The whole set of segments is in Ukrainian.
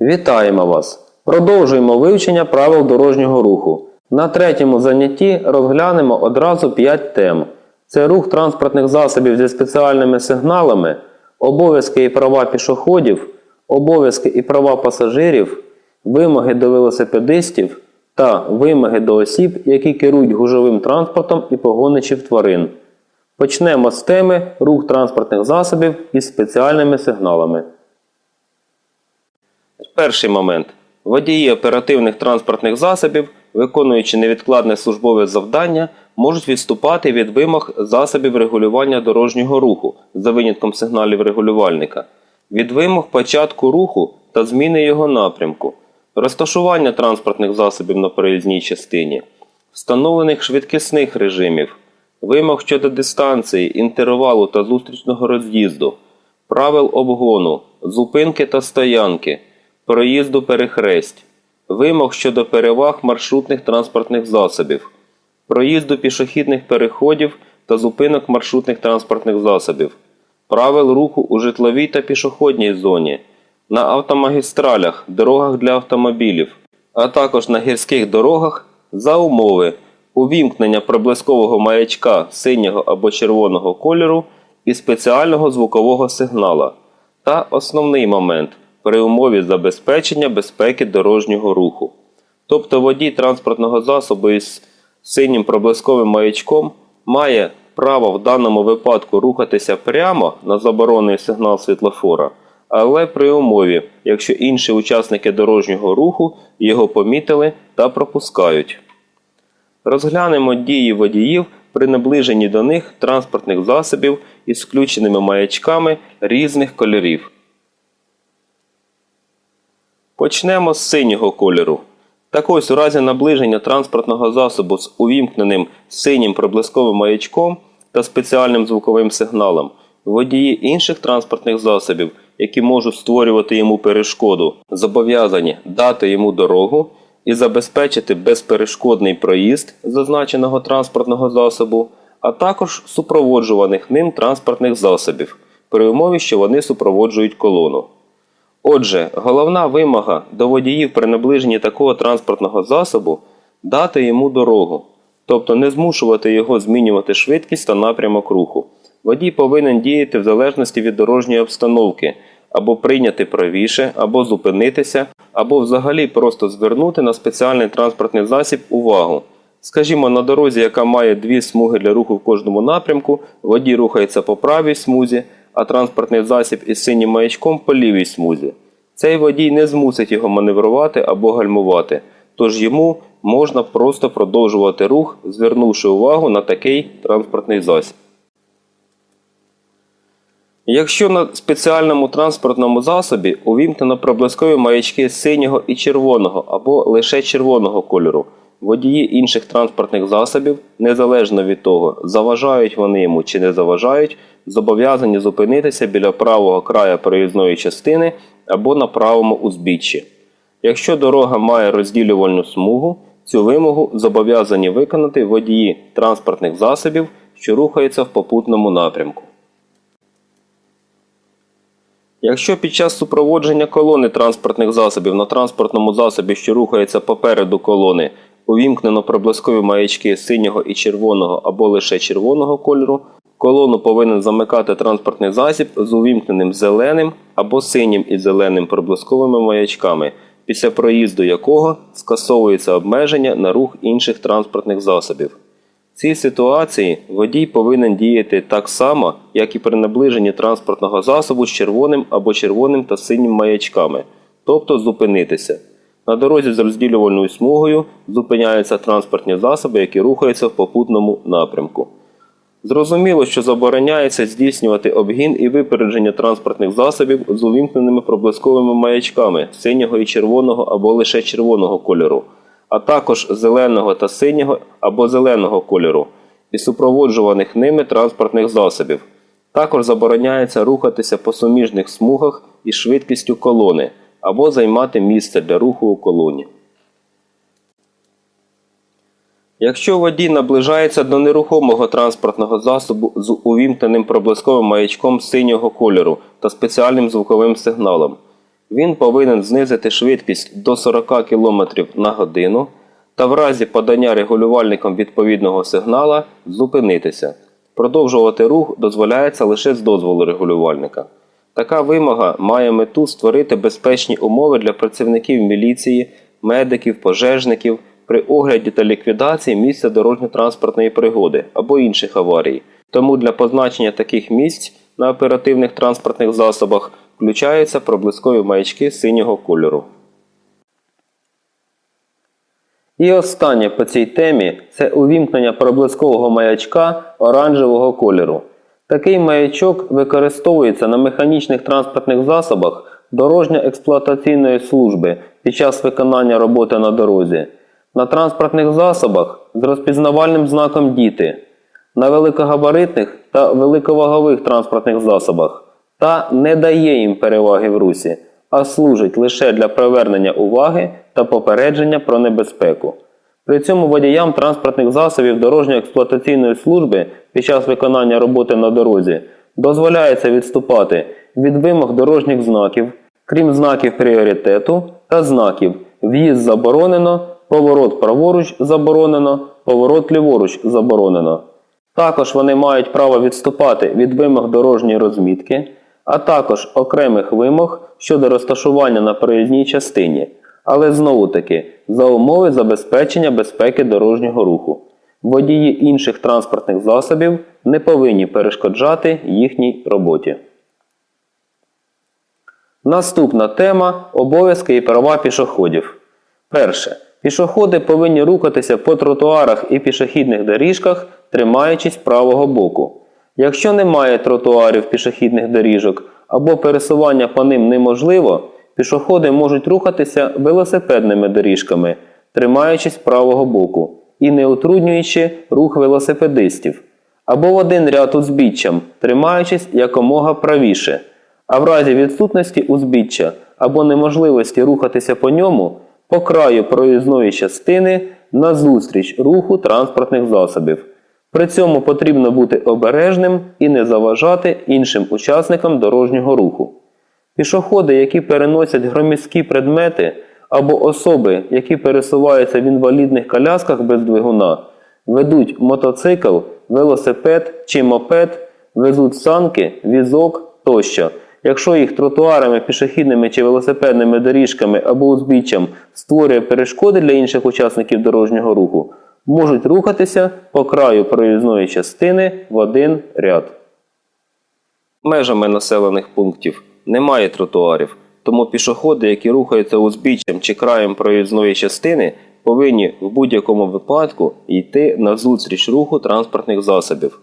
Вітаємо вас! Продовжуємо вивчення правил дорожнього руху. На третьому занятті розглянемо одразу 5 тем. Це рух транспортних засобів зі спеціальними сигналами, обов'язки і права пішоходів, обов'язки і права пасажирів, вимоги до велосипедистів та вимоги до осіб, які керують гужовим транспортом і погоничів тварин. Почнемо з теми рух транспортних засобів із спеціальними сигналами. Перший момент. Водії оперативних транспортних засобів, виконуючи невідкладне службове завдання, можуть відступати від вимог засобів регулювання дорожнього руху за винятком сигналів регулювальника, від вимог початку руху та зміни його напрямку, розташування транспортних засобів на проїзній частині, встановлених швидкісних режимів, вимог щодо дистанції, інтервалу та зустрічного роз'їзду, правил обгону, зупинки та стоянки, проїзду перехресть, вимог щодо переваг маршрутних транспортних засобів, проїзду пішохідних переходів та зупинок маршрутних транспортних засобів, правил руху у житловій та пішохідній зоні, на автомагістралях, дорогах для автомобілів, а також на гірських дорогах за умови увімкнення проблискового маячка синього або червоного кольору і спеціального звукового сигнала. Та основний момент при умові забезпечення безпеки дорожнього руху. Тобто водій транспортного засобу із синім проблисковим маячком має право в даному випадку рухатися прямо на заборонений сигнал світлофора, але при умові, якщо інші учасники дорожнього руху його помітили та пропускають. Розглянемо дії водіїв при наближенні до них транспортних засобів із включеними маячками різних кольорів. Почнемо з синього кольору. Так ось у разі наближення транспортного засобу з увімкненим синім проблисковим маячком та спеціальним звуковим сигналом, водії інших транспортних засобів, які можуть створювати йому перешкоду, зобов'язані дати йому дорогу і забезпечити безперешкодний проїзд зазначеного транспортного засобу, а також супроводжуваних ним транспортних засобів, при умові, що вони супроводжують колону. Отже, головна вимога до водіїв при наближенні такого транспортного засобу дати йому дорогу, тобто не змушувати його змінювати швидкість та напрямок руху. Водій повинен діяти в залежності від дорожньої обстановки, або прийняти правіше, або зупинитися, або взагалі просто звернути на спеціальний транспортний засіб увагу. Скажімо, на дорозі, яка має дві смуги для руху в кожному напрямку, водій рухається по правій смузі, а транспортний засіб із синім маячком по лівій смузі. Цей водій не змусить його маневрувати або гальмувати, тож йому можна просто продовжувати рух, звернувши увагу на такий транспортний засіб. Якщо на спеціальному транспортному засобі увімкнено проблискові маячки синього і червоного або лише червоного кольору, водії інших транспортних засобів, незалежно від того, заважають вони йому чи не заважають, зобов'язані зупинитися біля правого краю проїзної частини або на правому узбіччі. Якщо дорога має розділювальну смугу, цю вимогу зобов'язані виконати водії транспортних засобів, що рухаються в попутному напрямку. Якщо під час супроводження колони транспортних засобів на транспортному засобі, що рухається попереду колони, увімкнено проблискові маячки синього і червоного або лише червоного кольору, колону повинен замикати транспортний засіб з увімкненим зеленим або синім і зеленим проблисковими маячками, після проїзду якого скасовується обмеження на рух інших транспортних засобів. В цій ситуації водій повинен діяти так само, як і при наближенні транспортного засобу з червоним або червоним та синім маячками, тобто зупинитися. На дорозі з розділювальною смугою зупиняються транспортні засоби, які рухаються в попутному напрямку. Зрозуміло, що забороняється здійснювати обгін і випередження транспортних засобів з увімкненими проблисковими маячками синього і червоного або лише червоного кольору, а також зеленого та синього або зеленого кольору і супроводжуваних ними транспортних засобів. Також забороняється рухатися по суміжних смугах із швидкістю колони або займати місце для руху у колоні. Якщо водій наближається до нерухомого транспортного засобу з увімкненим проблисковим маячком синього кольору та спеціальним звуковим сигналом, Він повинен знизити швидкість до 40 км на годину та в разі подання регулювальником відповідного сигнала зупинитися. Продовжувати рух дозволяється лише з дозволу регулювальника. Така вимога має мету створити безпечні умови для працівників міліції, медиків, пожежників при огляді та ліквідації місця дорожньо-транспортної пригоди або інших аварій. Тому для позначення таких місць на оперативних транспортних засобах включаються проблискові маячки синього кольору. І останнє по цій темі це увімкнення проблискового маячка оранжевого кольору. Такий маячок використовується на механічних транспортних засобах дорожньо-експлуатаційної служби під час виконання роботи на дорозі, на транспортних засобах з розпізнавальним знаком діти, на великогабаритних та великовагових транспортних засобах та не дає їм переваги в русі, а служить лише для привернення уваги та попередження про небезпеку. При цьому водіям транспортних засобів дорожньо-експлуатаційної служби під час виконання роботи на дорозі дозволяється відступати від вимог дорожніх знаків, крім знаків пріоритету та знаків В'їзд заборонено, поворот праворуч заборонено, поворот ліворуч заборонено. Також вони мають право відступати від вимог дорожньої розмітки, а також окремих вимог щодо розташування на проїзній частині, але знову таки за умови забезпечення безпеки дорожнього руху. Водії інших транспортних засобів не повинні перешкоджати їхній роботі. Наступна тема обов'язки і права пішоходів. Перше. Пішоходи повинні рухатися по тротуарах і пішохідних доріжках, тримаючись правого боку. Якщо немає тротуарів пішохідних доріжок або пересування по ним неможливо, пішоходи можуть рухатися велосипедними доріжками, тримаючись правого боку і не утруднюючи рух велосипедистів, або в один ряд узбіччям, тримаючись якомога правіше. А в разі відсутності узбіччя або неможливості рухатися по ньому по краю проїзної частини назустріч руху транспортних засобів. При цьому потрібно бути обережним і не заважати іншим учасникам дорожнього руху. Пішоходи, які переносять громіські предмети, або особи, які пересуваються в інвалідних колясках без двигуна, ведуть мотоцикл, велосипед чи мопед, везуть санки, візок тощо. Якщо їх тротуарами, пішохідними чи велосипедними доріжками або узбіччям створює перешкоди для інших учасників дорожнього руху, можуть рухатися по краю проїзної частини в один ряд. Межами населених пунктів немає тротуарів, тому пішоходи, які рухаються узбіччям чи краєм проїзної частини, повинні в будь-якому випадку йти на зустріч руху транспортних засобів.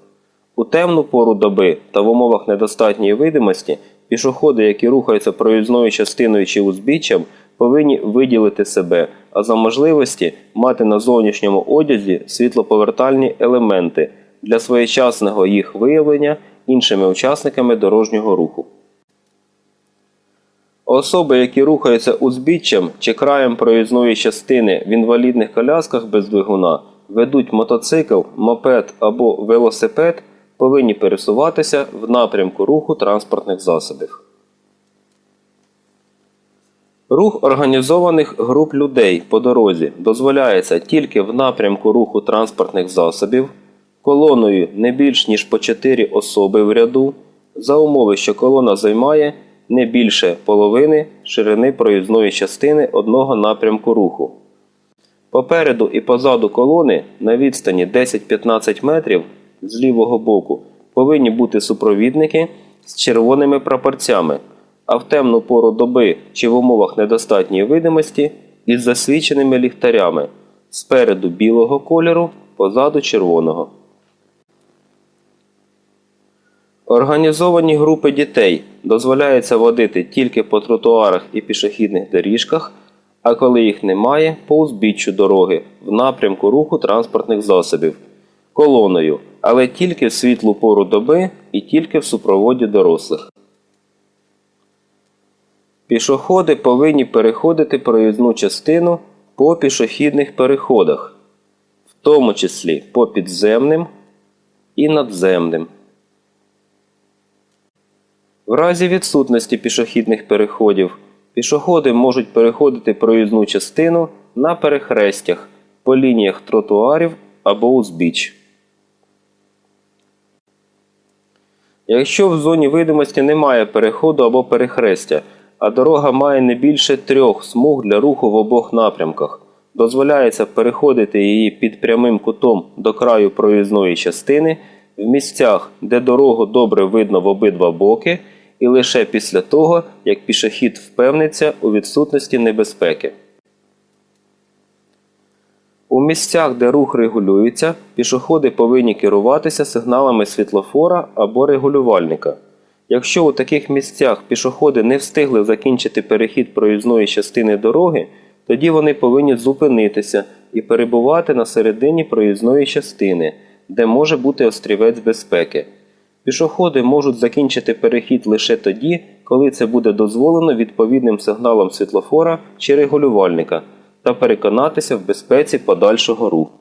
У темну пору доби та в умовах недостатньої видимості пішоходи, які рухаються проїзною частиною чи узбіччям, повинні виділити себе, а за можливості мати на зовнішньому одязі світлоповертальні елементи для своєчасного їх виявлення іншими учасниками дорожнього руху. Особи, які рухаються узбіччям чи краєм проїзної частини в інвалідних колясках без двигуна, ведуть мотоцикл, мопед або велосипед, повинні пересуватися в напрямку руху транспортних засобів. Рух організованих груп людей по дорозі дозволяється тільки в напрямку руху транспортних засобів, колоною не більш ніж по 4 особи в ряду, за умови, що колона займає не більше половини ширини проїзної частини одного напрямку руху. Попереду і позаду колони на відстані 10-15 метрів з лівого боку повинні бути супровідники з червоними прапорцями, а в темну пору доби чи в умовах недостатньої видимості із засвіченими ліхтарями спереду білого кольору, позаду червоного. Організовані групи дітей дозволяється водити тільки по тротуарах і пішохідних доріжках, а коли їх немає, по узбіччю дороги в напрямку руху транспортних засобів, колоною, але тільки в світлу пору доби і тільки в супроводі дорослих. Пішоходи повинні переходити проїзну частину по пішохідних переходах, в тому числі по підземним і надземним. В разі відсутності пішохідних переходів Пішоходи можуть переходити проїзну частину на перехрестях, по лініях тротуарів або узбіч. Якщо в зоні видимості немає переходу або перехрестя, а дорога має не більше трьох смуг для руху в обох напрямках, дозволяється переходити її під прямим кутом до краю проїзної частини в місцях, де дорогу добре видно в обидва боки, і лише після того, як пішохід впевниться у відсутності небезпеки. У місцях, де рух регулюється, пішоходи повинні керуватися сигналами світлофора або регулювальника. Якщо у таких місцях пішоходи не встигли закінчити перехід проїзної частини дороги, тоді вони повинні зупинитися і перебувати на середині проїзної частини, де може бути острівець безпеки. Пішоходи можуть закінчити перехід лише тоді, коли це буде дозволено відповідним сигналом світлофора чи регулювальника, та переконатися в безпеці подальшого руху.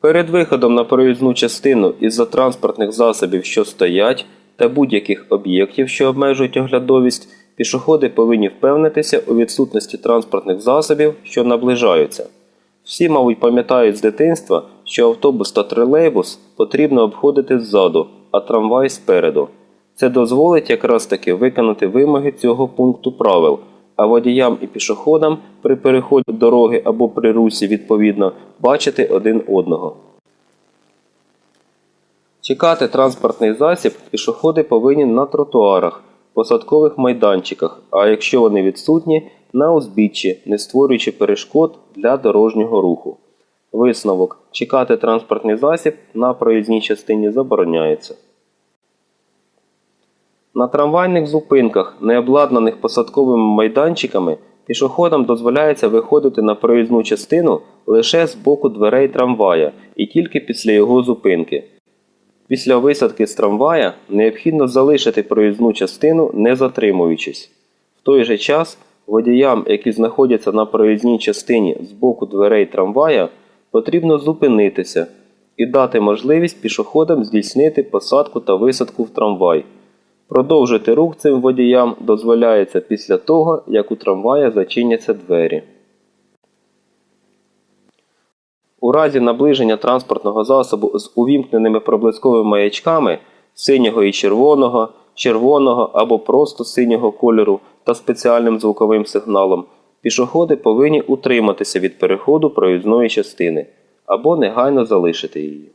Перед виходом на проїзну частину із-за транспортних засобів, що стоять, та будь-яких об'єктів, що обмежують оглядовість, пішоходи повинні впевнитися у відсутності транспортних засобів, що наближаються. Всі, мабуть, пам'ятають з дитинства, що автобус та тролейбус потрібно обходити ззаду, а трамвай спереду. Це дозволить якраз таки виконати вимоги цього пункту правил, а водіям і пішоходам при переході дороги або при русі відповідно бачити один одного. Чекати транспортний засіб пішоходи повинні на тротуарах, посадкових майданчиках, а якщо вони відсутні, на узбіччі, не створюючи перешкод для дорожнього руху. Висновок. Чекати транспортний засіб на проїзній частині забороняється. На трамвайних зупинках, не обладнаних посадковими майданчиками, пішоходам дозволяється виходити на проїзну частину лише з боку дверей трамвая і тільки після його зупинки. Після висадки з трамвая необхідно залишити проїзну частину не затримуючись. В той же час водіям, які знаходяться на проїзній частині з боку дверей трамвая, потрібно зупинитися і дати можливість пішоходам здійснити посадку та висадку в трамвай. Продовжити рух цим водіям дозволяється після того, як у трамвая зачиняться двері. У разі наближення транспортного засобу з увімкненими проблисковими маячками синього і червоного, червоного або просто синього кольору та спеціальним звуковим сигналом, пішоходи повинні утриматися від переходу проїзної частини або негайно залишити її.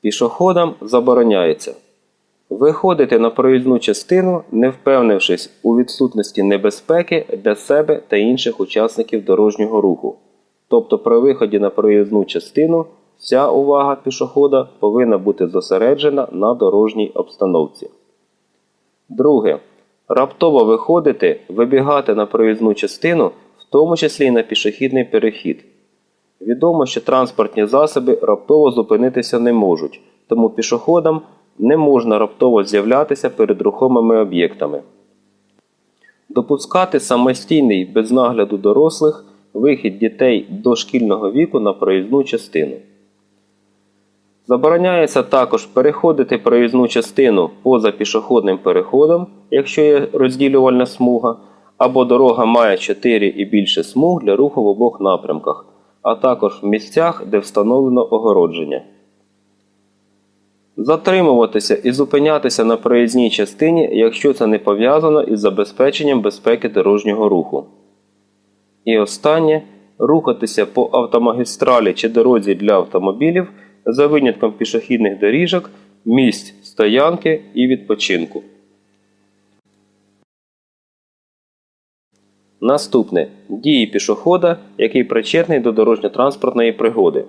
Пішоходам забороняється виходити на проїзну частину, не впевнившись у відсутності небезпеки для себе та інших учасників дорожнього руху. Тобто при виході на проїзну частину вся увага пішохода повинна бути зосереджена на дорожній обстановці. Друге. Раптово виходити, вибігати на проїзну частину, в тому числі і на пішохідний перехід. Відомо, що транспортні засоби раптово зупинитися не можуть, тому пішоходам не можна раптово з'являтися перед рухомими об'єктами. Допускати самостійний без нагляду дорослих вихід дітей до шкільного віку на проїзну частину. Забороняється також переходити проїзну частину поза пішохідним переходом, якщо є розділювальна смуга, або дорога має 4 і більше смуг для руху в обох напрямках, а також в місцях, де встановлено огородження. Затримуватися і зупинятися на проїзній частині, якщо це не пов'язано із забезпеченням безпеки дорожнього руху. І останнє рухатися по автомагістралі чи дорозі для автомобілів за винятком пішохідних доріжок, місць стоянки і відпочинку. Наступне дії пішохода, який причетний до дорожньо-транспортної пригоди.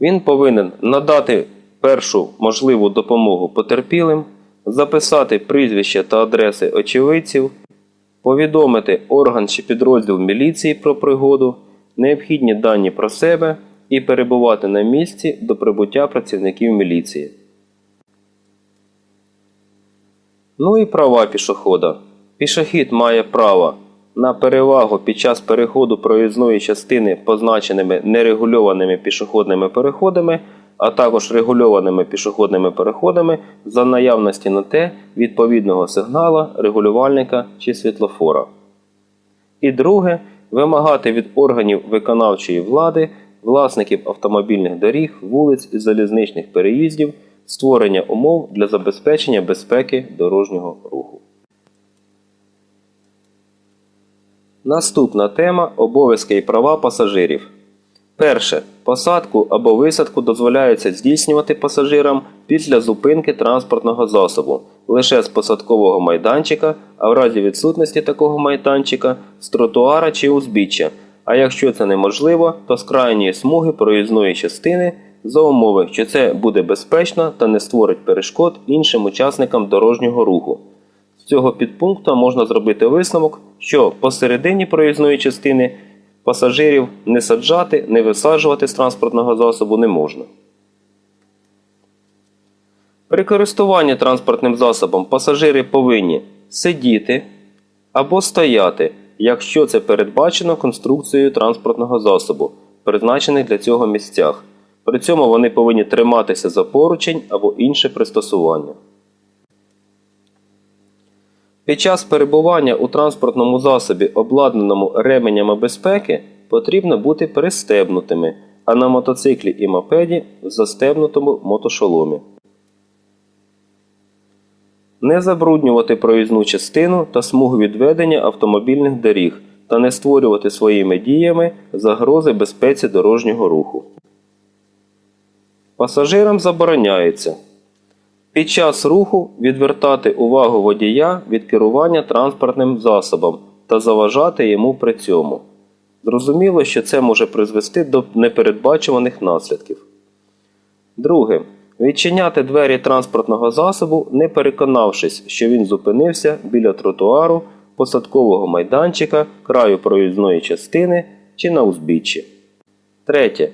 Він повинен надати першу можливу допомогу потерпілим, записати прізвище та адреси очевидців, повідомити орган чи підрозділ міліції про пригоду, необхідні дані про себе і перебувати на місці до прибуття працівників міліції. Ну і права пішохода. Пішохід має право на перевагу під час переходу проїзної частини позначеними нерегульованими пішохідними переходами а також регульованими пішохідними переходами за наявності на те відповідного сигнала, регулювальника чи світлофора. І друге вимагати від органів виконавчої влади, власників автомобільних доріг, вулиць і залізничних переїздів створення умов для забезпечення безпеки дорожнього руху. Наступна тема обов'язки і права пасажирів. Перше. Посадку або висадку дозволяється здійснювати пасажирам після зупинки транспортного засобу лише з посадкового майданчика, а в разі відсутності такого майданчика з тротуара чи узбіччя. А якщо це неможливо, то з крайньої смуги проїзної частини за умови, що це буде безпечно та не створить перешкод іншим учасникам дорожнього руху. З цього підпункту можна зробити висновок, що посередині проїзної частини пасажирів не саджати, не висаджувати з транспортного засобу не можна. При користуванні транспортним засобом пасажири повинні сидіти або стояти, якщо це передбачено конструкцією транспортного засобу, призначених для цього місцях. При цьому вони повинні триматися за поручень або інше пристосування. Під час перебування у транспортному засобі, обладнаному ременями безпеки, потрібно бути пристебнутими, а на мотоциклі і мопеді в застебнутому мотошоломі. Не забруднювати проїзну частину та смугу відведення автомобільних доріг та не створювати своїми діями загрози безпеці дорожнього руху. Пасажирам забороняється під час руху відвертати увагу водія від керування транспортним засобом та заважати йому при цьому. Зрозуміло, що це може призвести до непередбачуваних наслідків. Друге. Відчиняти двері транспортного засобу, не переконавшись, що він зупинився біля тротуару, посадкового майданчика, краю проїзної частини чи на узбіччі. Третє.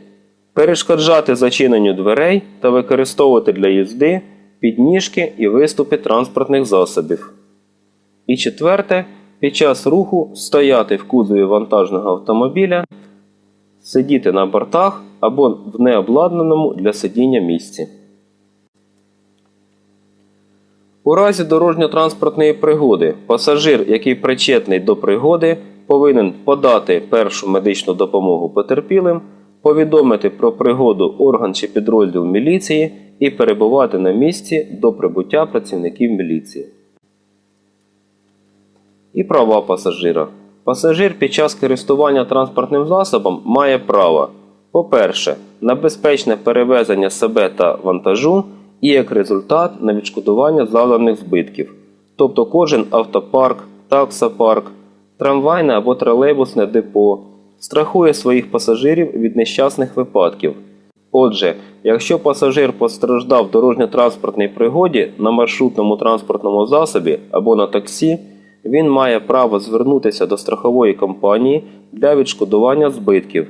Перешкоджати зачиненню дверей та використовувати для їзди підніжки і виступи транспортних засобів. І четверте. Під час руху стояти в кузові вантажного автомобіля, сидіти на бортах або в необладнаному для сидіння місці. У разі дорожньо-транспортної пригоди пасажир, який причетний до пригоди, повинен подати першу медичну допомогу потерпілим, повідомити про пригоду орган чи підрозділ міліції і перебувати на місці до прибуття працівників міліції. І права пасажира. Пасажир під час користування транспортним засобом має право, по-перше, на безпечне перевезення себе та вантажу і як результат на відшкодування завданих збитків. Тобто кожен автопарк, таксопарк, трамвайне або тролейбусне депо страхує своїх пасажирів від нещасних випадків. Отже, якщо пасажир постраждав в дорожньо-транспортній пригоді на маршрутному транспортному засобі або на таксі, він має право звернутися до страхової компанії для відшкодування збитків.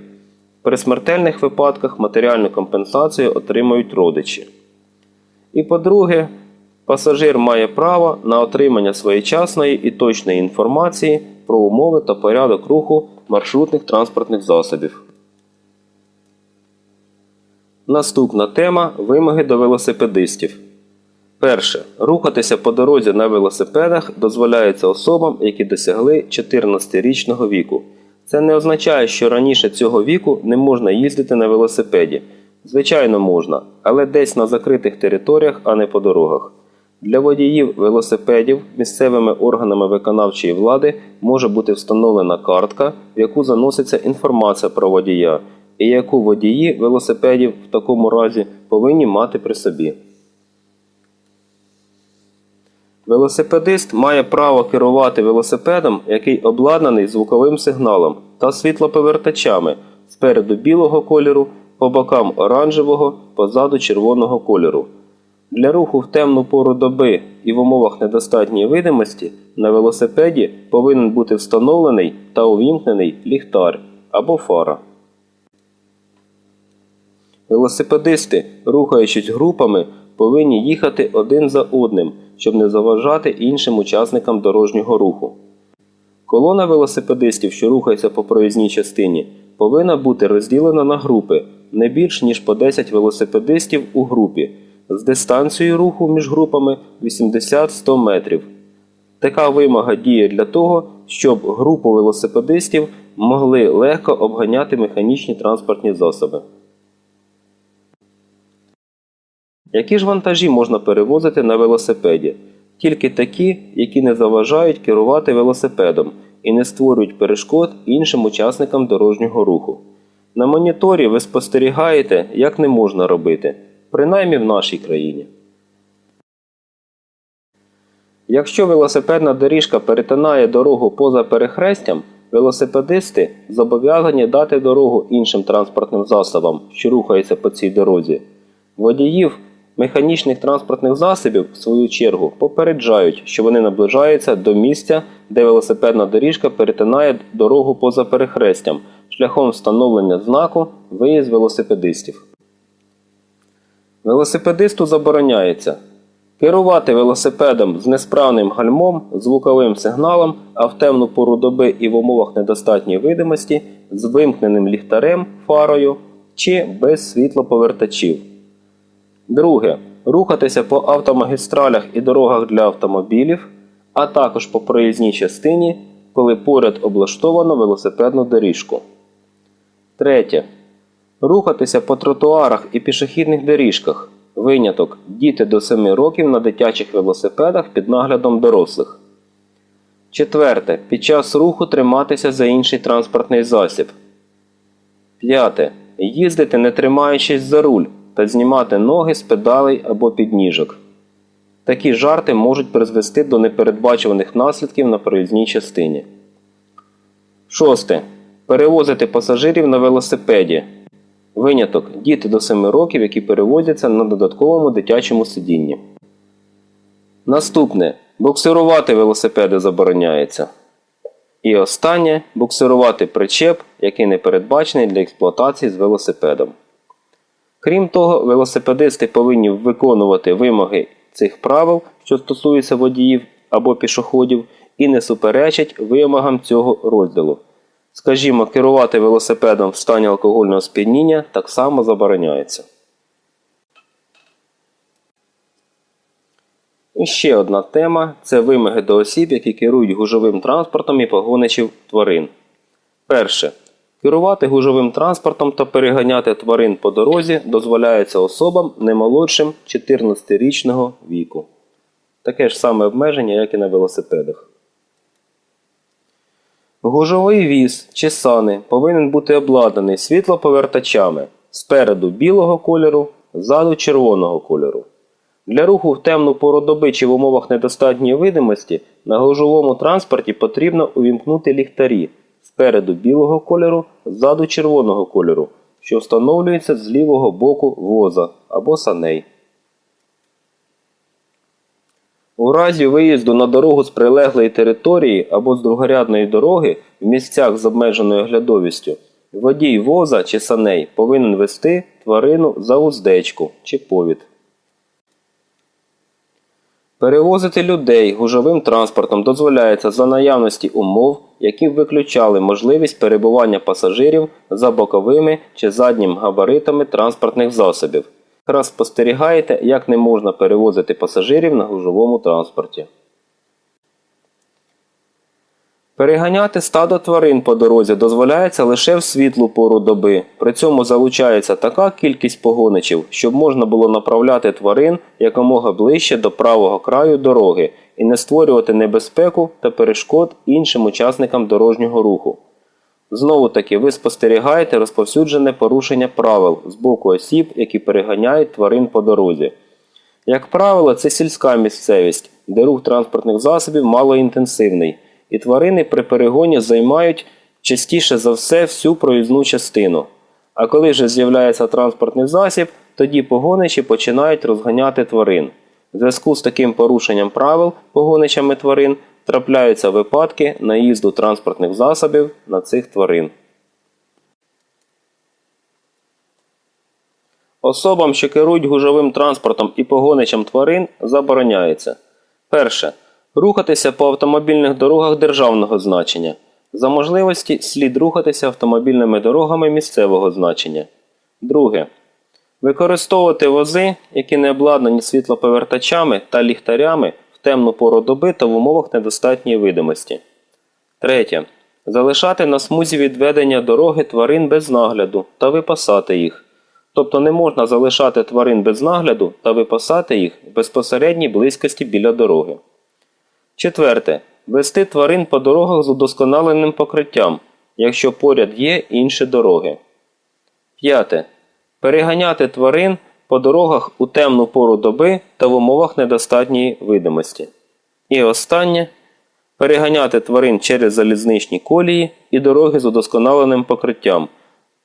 При смертельних випадках матеріальну компенсацію отримують родичі. І по-друге, пасажир має право на отримання своєчасної і точної інформації про умови та порядок руху маршрутних транспортних засобів. Наступна тема вимоги до велосипедистів. Перше. Рухатися по дорозі на велосипедах дозволяється особам, які досягли 14-річного віку. Це не означає, що раніше цього віку не можна їздити на велосипеді. Звичайно, можна, але десь на закритих територіях, а не по дорогах. Для водіїв велосипедів місцевими органами виконавчої влади може бути встановлена картка, в яку заноситься інформація про водія, і яку водії велосипедів в такому разі повинні мати при собі. Велосипедист має право керувати велосипедом, який обладнаний звуковим сигналом та світлоповертачами спереду білого кольору, по бокам оранжевого, позаду червоного кольору. Для руху в темну пору доби і в умовах недостатньої видимості на велосипеді повинен бути встановлений та увімкнений ліхтар або фара. Велосипедисти, рухаючись групами, повинні їхати один за одним, щоб не заважати іншим учасникам дорожнього руху. Колона велосипедистів, що рухається по проїзній частині, повинна бути розділена на групи, не більш ніж по 10 велосипедистів у групі з дистанцією руху між групами 80-100 метрів. Така вимога діє для того, щоб групу велосипедистів могли легко обганяти механічні транспортні засоби. Які ж вантажі можна перевозити на велосипеді? Тільки такі, які не заважають керувати велосипедом і не створюють перешкод іншим учасникам дорожнього руху. На моніторі ви спостерігаєте, як не можна робити, принаймні в нашій країні. Якщо велосипедна доріжка перетинає дорогу поза перехрестям, велосипедисти зобов'язані дати дорогу іншим транспортним засобам, що рухаються по цій дорозі. Водіїв механічних транспортних засобів, в свою чергу, попереджають, що вони наближаються до місця, де велосипедна доріжка перетинає дорогу поза перехрестям, шляхом встановлення знаку виїзд велосипедистів. Велосипедисту забороняється керувати велосипедом з несправним гальмом, звуковим сигналом, а в темну пору доби і в умовах недостатньої видимості з вимкненим ліхтарем, фарою чи без світлоповертачів. Друге. Рухатися по автомагістралях і дорогах для автомобілів, а також по проїзній частині, коли поряд облаштовано велосипедну доріжку. Третє. Рухатися по тротуарах і пішохідних доріжках. Виняток діти до 7 років на дитячих велосипедах під наглядом дорослих. Четверте. Під час руху триматися за інший транспортний засіб. П'яте. Їздити не тримаючись за руль та знімати ноги з педалей або підніжок. Такі жарти можуть призвести до непередбачуваних наслідків на проїзній частині. Шосте. Перевозити пасажирів на велосипеді. Виняток діти до 7 років, які перевозяться на додатковому дитячому сидінні. Наступне. Буксирувати велосипеди забороняється. І останнє буксирувати причеп, який не передбачений для експлуатації з велосипедом. Крім того, велосипедисти повинні виконувати вимоги цих правил, що стосуються водіїв або пішоходів, і не суперечать вимогам цього розділу. Скажімо, керувати велосипедом в стані алкогольного сп'яніння так само забороняється. І ще одна тема це вимоги до осіб, які керують гужовим транспортом і погоничів тварин. Перше. Керувати гужовим транспортом та переганяти тварин по дорозі дозволяється особам не молодшим 14-річного віку. Таке ж саме обмеження, як і на велосипедах. Гужовий віз чи сани повинен бути обладнаний світлоповертачами спереду білого кольору, ззаду червоного кольору. Для руху в темну пору доби чи в умовах недостатньої видимості на гужовому транспорті потрібно увімкнути ліхтарі спереду білого кольору, ззаду червоного кольору, що встановлюється з лівого боку воза або саней. У разі виїзду на дорогу з прилеглої території або з другорядної дороги в місцях з обмеженою оглядовістю водій воза чи саней повинен вести тварину за уздечку чи повід. Перевозити людей гужовим транспортом дозволяється за наявності умов, які виключали можливість перебування пасажирів за боковими чи заднім габаритами транспортних засобів. Якраз спостерігаєте, як не можна перевозити пасажирів на гужовому транспорті. Переганяти стадо тварин по дорозі дозволяється лише в світлу пору доби. При цьому залучається така кількість погоничів, щоб можна було направляти тварин якомога ближче до правого краю дороги і не створювати небезпеку та перешкод іншим учасникам дорожнього руху. Знову таки, ви спостерігаєте розповсюджене порушення правил з боку осіб, які переганяють тварин по дорозі. Як правило, це сільська місцевість, де рух транспортних засобів малоінтенсивний, і тварини при перегоні займають частіше за все всю проїзну частину. А коли вже з'являється транспортний засіб, тоді погоничі починають розганяти тварин. В зв'язку з таким порушенням правил погоничами тварин трапляються випадки наїзду транспортних засобів на цих тварин. Особам, що керують гужовим транспортом і погоничем тварин, забороняється. Перше. Рухатися по автомобільних дорогах державного значення. За можливості слід рухатися автомобільними дорогами місцевого значення. Друге. Використовувати вози, які не обладнані світлоповертачами та ліхтарями темну пору доби та в умовах недостатньої видимості. Третє. Залишати на смузі відведення дороги тварин без нагляду та випасати їх. Тобто не можна залишати тварин без нагляду та випасати їх в безпосередній близькості біля дороги. Четверте. Вести тварин по дорогах з удосконаленим покриттям, якщо поряд є інші дороги. П'яте. Переганяти тварин по дорогах у темну пору доби та в умовах недостатньої видимості. І останнє. Переганяти тварин через залізничні колії і дороги з удосконаленим покриттям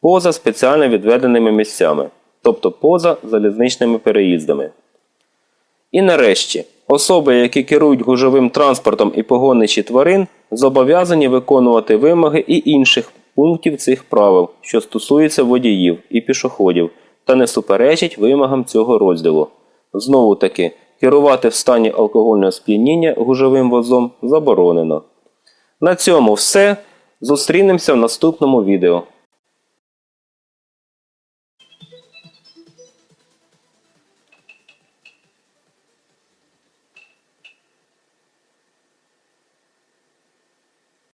поза спеціально відведеними місцями, тобто поза залізничними переїздами. І нарешті, особи, які керують гужовим транспортом і погоничі тварин, зобов'язані виконувати вимоги і інших пунктів цих правил, що стосуються водіїв і пішоходів, та не суперечить вимогам цього розділу. Знову таки, керувати в стані алкогольного сп'яніння гужовим возом заборонено. На цьому все. Зустрінемося в наступному відео.